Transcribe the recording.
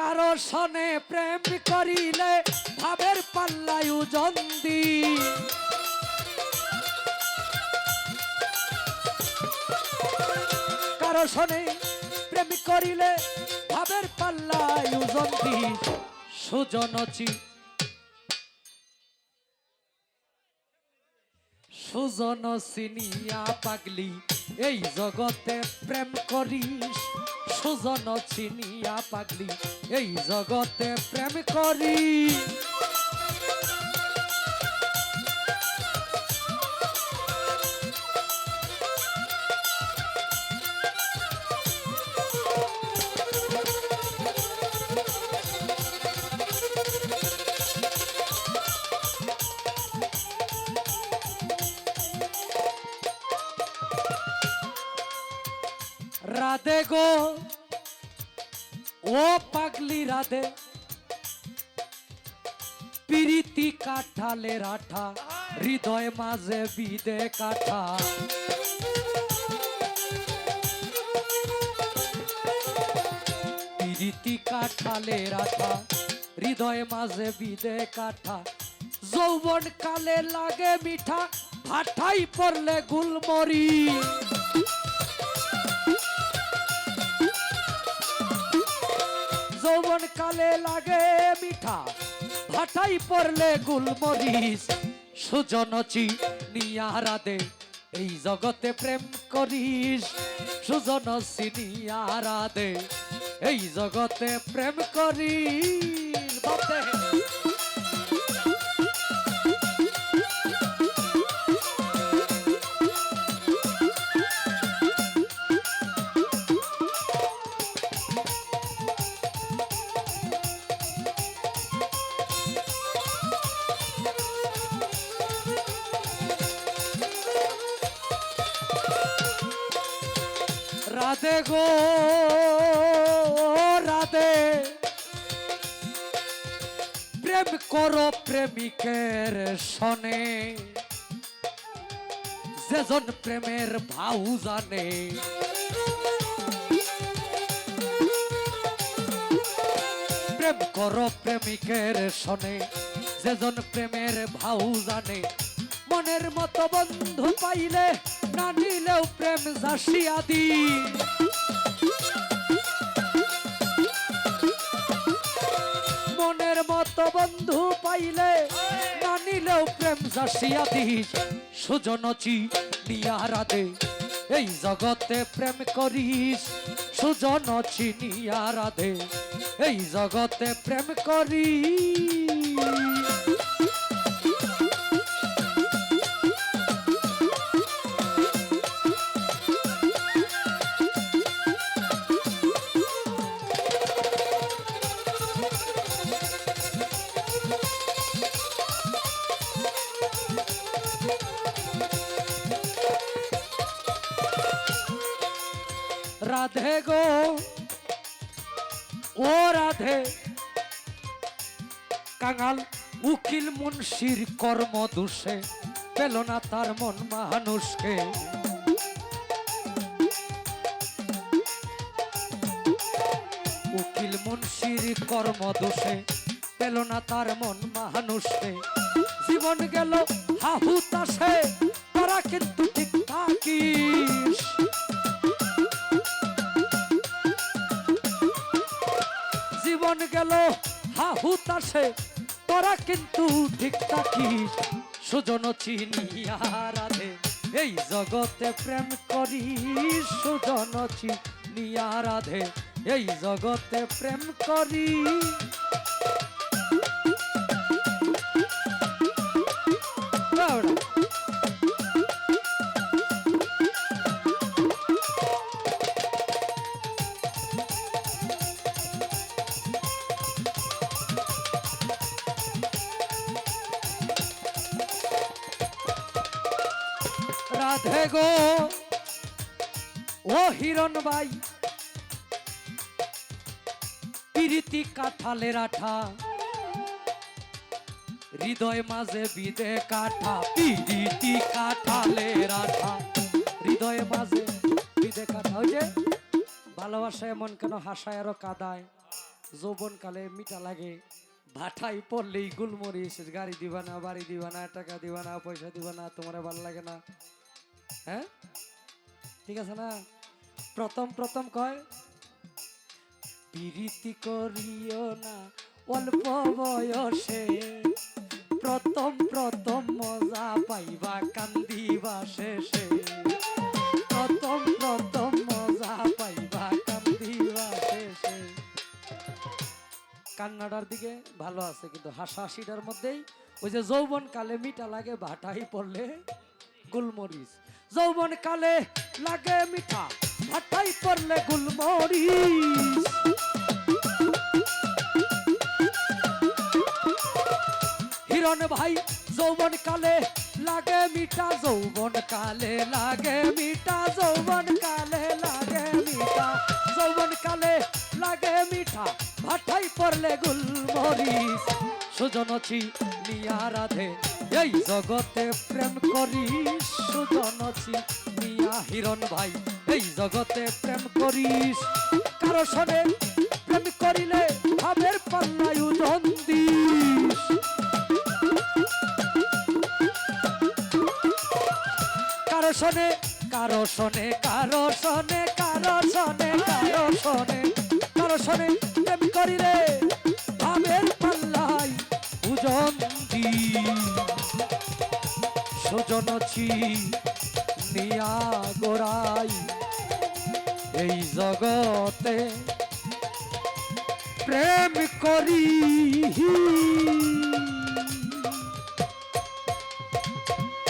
কারও সনে প্রেম করিলে ভাবের পাল্লায় জন্দি কারও সনে প্রেম করিলে ভাবের পাল্লায় জন্দি সুজনচি সুজন চিনিয়া পাগলি এই জগতে প্রেম করিস। সুজন চিনিয়া পাগলি এই জগতে প্রেম করি রাধে গো। ও পাগলি রাধে। প্রীতি কাঠালে রাঠা হৃদয় মাঝে বিদে কাঠা। প্রীতি কাঠালে রাঠা হৃদয় মাঝে বিদে কাঠা। যৌবন কালে লাগে মিঠা ভাঠাই পড়লে গুলমরি। যৌবন কালে লাগে মিঠা। ভাটাই পড়লে গুলমরিস সুজনচি নিয়ারা দে এই জগতে প্রেম করিস। সুজন সিনিয়ারা দে এই জগতে প্রেম করিস। রাধে গো রাধে প্রেম করো প্রেমিকের সনে। যেজন প্রেমের ভাউ জানে। প্রেম করো প্রেমিকের সনে, যেজন প্রেমের ভাউ জানে। মনের মতো বন্ধু পাইলে না নিলেও প্রেম জাসিয়া দি মনের মতো বন্ধু পাইলে না নিলেও প্রেম জাসিয়া দিস সুজনচি নিয়ারা দে এই জগতে প্রেম করিস। সুজনচি নিয়ারা দে এই জগতে প্রেম করিস। রাধে গো। ও রাধে। কাঙাল উকিল মুন্সির কর্ম দোষে, পেল না তার মন মানুষকে। উকিল মুন্সির কর্ম দোষে, পেল না তার মন মানুষকে। জীবন গেল হাহু তাসে তারা কিন্তু হাহু তাসে তোরা কিন্তু ঠিক থাকিস। সুজন চিনিয়া রাধে, এই জগতে প্রেম করিস। সুজন চিনিয়া রাধে, এই জগতে প্রেম করি রাধে গো। ও হিরণ ভাই, প্রীতি কাঠালের আঠা, হৃদয় মাঝে বিদে কাঠা, প্রীতি কাঠালের আঠা। হৃদয় মাঝে বিদে কাঠা, ওই যে ভালোবাসা এমন কেন হাসায় আরও কাদায় যৌবন কালে মিঠা লাগে। ভাটাই পড়লেই গুলমরিচ, গাড়ি দিবা না, বাড়ি দিবা না, টাকা দিবা না, পয়সা দিবা না, তোমার ভালো লাগে না। হ্যাঁ? ঠিক আছে না? প্রথম প্রথম কয়? পিরিতি করিও না, অল্প বয়সে। প্রথম প্রথম মজা পাইবা কান্দিবা শেষে। প্রথম প্রথম মজা পাইবা কান্দিবা শেষে। কান্নাডার দিকে ভালো আছে, কিন্তু হাসাহাসিটার মধ্যেই ওই যে যৌবন কালে মিটা লাগে, ভাটাই পড়লে গুলমরিচ। যৌবন কালে লাগে মিঠা, ভাটাই পড়লে গুলমরিচ। হিরণ ভাই, যৌবন কালে লাগে মিঠা, যৌবন কালে লাগে মিঠা, যৌবন কালে লাগে মিঠা, যৌবন কালে লাগে মিঠা, ভাটাই পড়লে গুলমরিচ। সুজনছি নিয়া রাধে। এই জগতে প্রেম করিস সুজনছি নিয়া হিরণ ভাই। এই জগতে প্রেম করিস কারও শোনে প্রেম করিলে ভাবের পাল্লায় উদন দিস। কারও শোনে কারও শোনে কারও শোনে নিয়া গোড়াই। এই জগতে প্রেম করি